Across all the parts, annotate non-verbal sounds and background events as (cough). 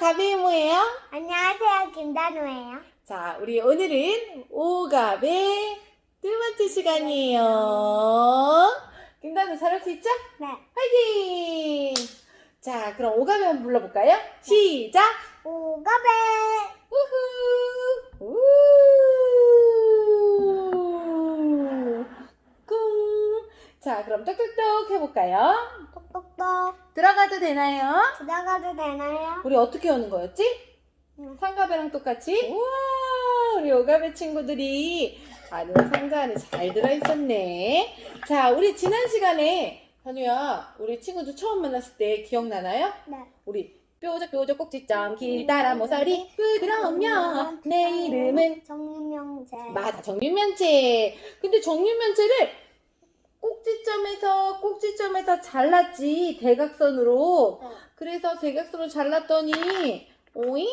가비 뭐예요? 안녕하세요, 김단우예요. 자, 우리 오늘은 오갑의 두 번째 시간이에요. 김단우 잘할 수 있죠? 네. 화이팅! 자, 그럼 오갑에 한번 불러볼까요? 시작! 오가베. 우후! 우! 자, 그럼 똑똑똑 해볼까요? 똑똑똑. 들어가도 되나요? 들어가도 되나요? 우리 어떻게 오는 거였지? 응. 상가배랑 똑같이? 우와, 우리 오가배 친구들이 아는 상자 안에 잘 들어있었네. 자, 우리 지난 시간에, 현우야, 우리 친구들 처음 만났을 때 기억나나요? 네. 우리 뾰족 뾰족 꼭지점 길 따라 모서리 부드러우며 내 이름은 정유명재. 맞아 정육면체 근데 정육면체를 꼭지점에서 꼭지점에서 잘랐지 대각선으로 네. 그래서 대각선으로 잘랐더니 오잉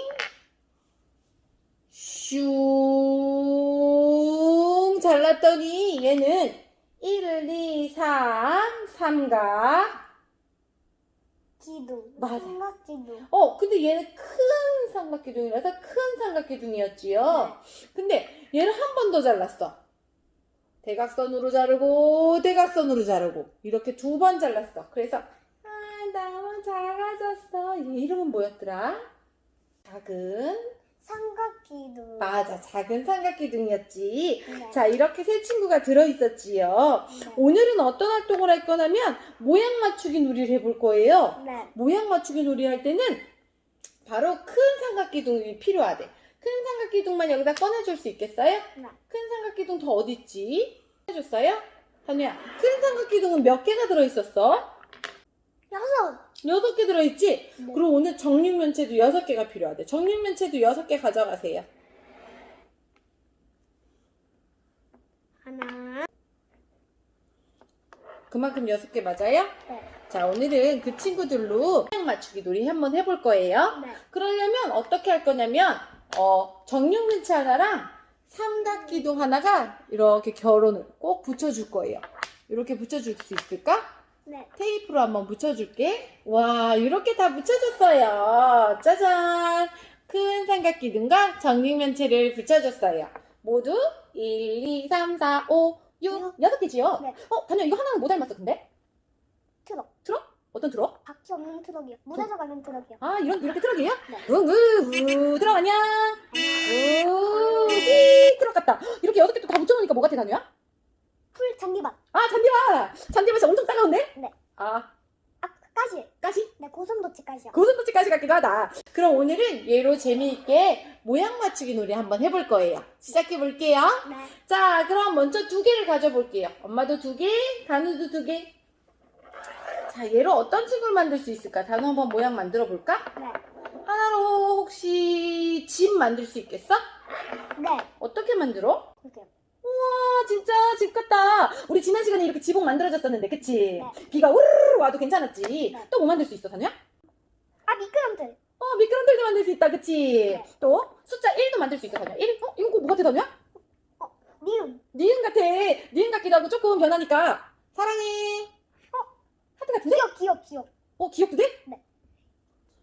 슝 잘랐더니 얘는 1, 2, 3 삼각 기둥. 맞아. 삼각기둥. 어 근데 얘는 큰 삼각기둥이라서 큰 삼각기둥이었지요 근데 얘를 한 번 더 잘랐어 대각선으로 자르고 대각선으로 자르고 이렇게 두 번 잘랐어 그래서 아 너무 작아졌어 얘 이름은 뭐였더라? 작은 삼각기둥. 맞아 작은 삼각기둥이었지 네. 자 이렇게 세 친구가 들어있었지요 네. 오늘은 어떤 활동을 할 거냐면 모양 맞추기 놀이를 해볼 거예요 네. 모양 맞추기 놀이 할 때는 바로 큰 삼각기둥이 필요하대. 큰 삼각기둥만 여기다 꺼내줄 수 있겠어요? 네. 큰 삼각기둥 더 어딨지? 해줬어요? 한우야, 큰 삼각기둥은 몇 개가 들어있었어? 여섯. 여섯 개 들어있지? 네. 그럼 오늘 정육면체도 여섯 개가 필요하대. 정육면체도 여섯 개 가져가세요. 하나. 그만큼 여섯 개 맞아요? 네. 자, 오늘은 그 친구들로 모양 맞추기 놀이 한번 해볼 거예요. 네. 그러려면 어떻게 할 거냐면 어, 정육면체 하나랑 삼각기둥 하나가 이렇게 결혼을 꼭 붙여줄 거예요. 이렇게 붙여줄 수 있을까? 네. 테이프로 한번 붙여줄게. 와, 이렇게 다 붙여줬어요. 짜잔! 큰 삼각기둥과 정육면체를 붙여줬어요. 모두 1, 2, 3, 4, 5, 6, 여섯 개지요? 네. 어, 다녀 이거 하나는 뭐 닮았어, 근데? 트럭. 어떤 트럭? 바퀴 없는 트럭이요. 물에서 가는 트럭이요. 아, 이런, 이렇게 트럭이에요? 네. 우우, 들어가냐? 우, 히, 트럭 같다. 이렇게 여섯 개 또 다 붙여놓으니까 뭐 같아, 다녀야? 풀 잔디밭. 아, 잔디밭! 잔디밭이 엄청 따가운데? 네. 아, 아, 가시. 가시? 네, 고슴도치 가시요. 고슴도치까지 같기도 하다. 그럼 오늘은 얘로 재미있게 모양 맞추기 놀이 한번 해볼 거예요. 시작해 볼게요. 네. 자, 그럼 먼저 두 개를 가져볼게요. 엄마도 두 개, 단우도 두 개. 자, 얘로 어떤 친구를 만들 수 있을까? 단우 한번 모양 만들어 볼까? 네. 하나로 혹시 집 만들 수 있겠어? 네. 어떻게 만들어? 볼게요. 우와, 진짜 집 같다. 우리 지난 시간에 이렇게 지붕 만들어졌었는데, 그치? 네. 비가 우르르 와도 괜찮았지? 네. 또 뭐 만들 수 있어, 다녀야? 아, 미끄럼틀. 어, 미끄럼틀도 만들 수 있다, 그치? 네. 또 숫자 1도 만들 수 있어, 다녀야. 1? 어? 이거 뭐 같아, 다녀야? 미음. 니은 같아. 니은 같기도 하고 조금 변하니까. 사랑해. 어? 하트 같은데? 기억, 기억, 기억. 어, 기억도 돼? 네.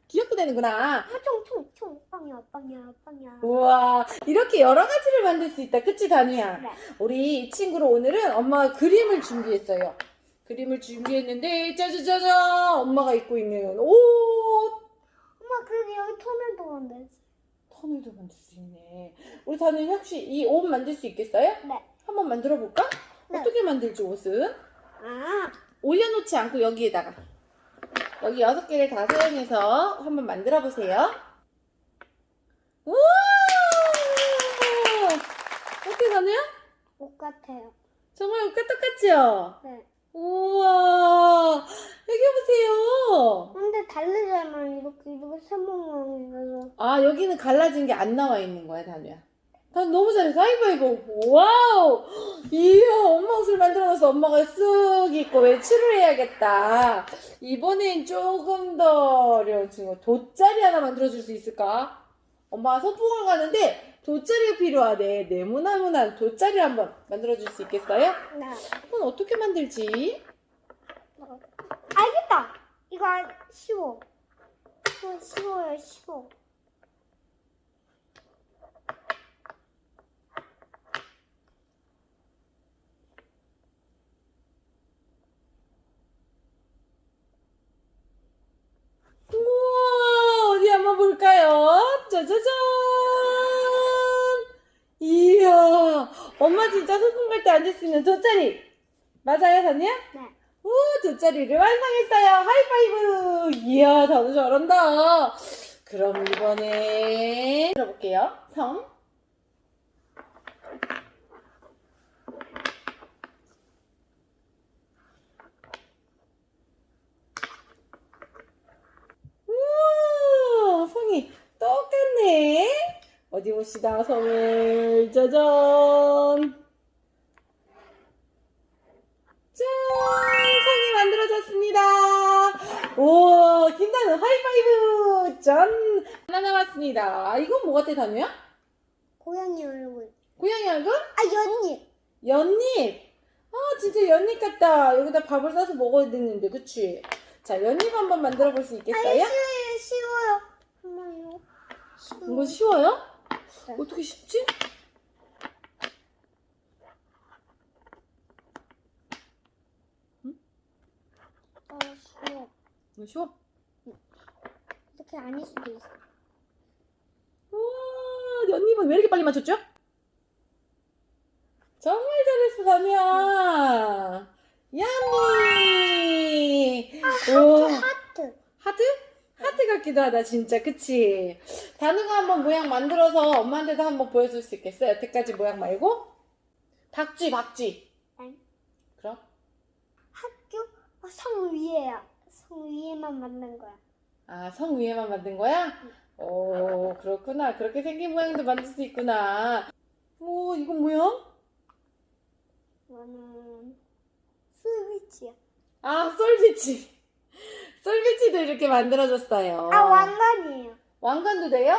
기억도 되는구나. 아, 총, 총, 총. 빵이야, 빵이야, 빵이야. 우와, 이렇게 여러 가지를 만들 수 있다. 그치, 다누야? 네. 우리 이 친구로 오늘은 엄마가 그림을 준비했어요. 그림을 준비했는데, 짜자자자! 엄마가 입고 있는 옷! 엄마, 그게 여기 터널도 만들 터널도 만들 수 있네. 우리 다누 혹시 이 옷 만들 수 있겠어요? 네. 한번 만들어 볼까? 네. 어떻게 만들지, 옷은? 아, 올려놓지 않고 여기에다가. 여기 여섯 개를 다 사용해서 한번 만들어 보세요. 우와! 어때, 다누야? 옷 같아요. 정말 옷과 똑같지요? 네. 우와, 여기 보세요. 근데 다르잖아. 이렇게, 이렇게 세모모이라서. 아, 여기는 갈라진 게 안 나와 있는 거야, 다누야. 다 너무 잘했어. 아이고, 아이고. 와우! (gasps) 이야, 만들어놔서 엄마가 쓱 입고 외출을 해야겠다. 이번엔 조금 더 어려워진 거. 돗자리 하나 만들어줄 수 있을까? 엄마가 소풍을 가는데 돗자리가 필요하대. 네모나무난 돗자리 한번 만들어줄 수 있겠어요? 네. 그건 어떻게 만들지? 알겠다. 이거 쉬워. 쉬워, 쉬워요, 쉬워. 우와, 어디 한번 볼까요? 짜자잔! 이야, 엄마 진짜 소풍 갈 때 앉을 수 있는 돗자리. 맞아요, 다니야? 네. 우, 돗자리를 완성했어요. 하이파이브! 이야, 다들 잘한다. 그럼 이번에 들어볼게요. 성. 우와, 성이 똑같네. 어디 봅시다, 성을. 짜잔. 짠! 성이 만들어졌습니다. 오, 김다는 하이파이브! 짠! 하나 남았습니다. 이건 뭐 같아, 다누야? 고양이 얼굴. 고양이 얼굴? 아, 연잎. 연잎! 아, 진짜 연잎 같다. 여기다 밥을 싸서 먹어야 되는데, 그치? 자, 연잎 한번 만들어 볼 수 있겠어요? 쉬워요, 쉬워요. 엄마요. 이거 쉬워요? 네. 어떻게 쉽지? 아, 쉬워. 이거 쉬워? 이렇게 아닐 수도 있어. 우와, 연잎은 왜 이렇게 빨리 맞췄죠? 정말 잘했어, 다미야. 야미! 우와. 같기도 하다, 진짜. 그치? 다누가 한번 모양 만들어서 엄마한테도 한번 보여줄 수 있겠어요? 여태까지 모양 말고? 박쥐, 박쥐. 아니. 그럼? 학교? 아, 성 위에야. 성 위에만 만든 거야. 아, 성 위에만 만든 거야? 오, 그렇구나. 그렇게 생긴 모양도 만들 수 있구나. 오, 이건 뭐야? 이거는 스위치야. 아, 솔비치. 솔비치도 이렇게 만들어줬어요. 아, 왕관이에요. 왕관도 돼요?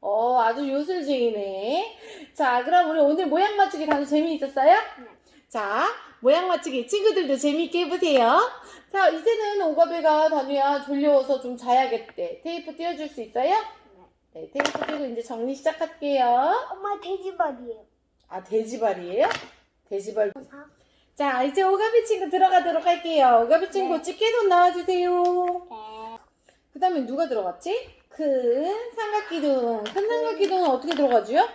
어, 아주 요술쟁이네. 자, 그럼 우리 오늘 모양 맞추기 다들 재미있었어요? 네. 자, 모양 맞추기 친구들도 재미있게 해보세요. 자, 이제는 오가베가 다누야 졸려워서 좀 자야겠대. 테이프 띄워줄 수 있어요? 네, 테이프 띄고 이제 정리 시작할게요. 엄마 돼지발이에요. 아, 돼지발이에요? 돼지발. 아, 자, 이제 오가비 친구 들어가도록 할게요. 오가비 친구 네. 집게손 나와주세요. 네. 그 다음에 누가 들어갔지? 큰 삼각기둥. 큰 삼각기둥은 어떻게 들어가지요?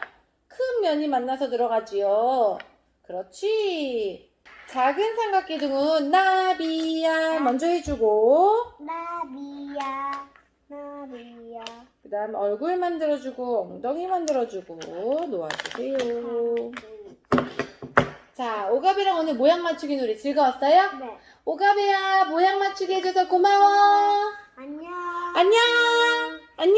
큰 면이 만나서 들어가지요. 그렇지. 작은 삼각기둥은 나비야 먼저 해주고 나비야. 나비야. 그 다음 얼굴 만들어주고 엉덩이 만들어주고 놓아주세요. 자 오가비랑 오늘 모양 맞추기 놀이 즐거웠어요? 네. 오가비야 모양 맞추기 해줘서 고마워. 안녕. 안녕. 안녕.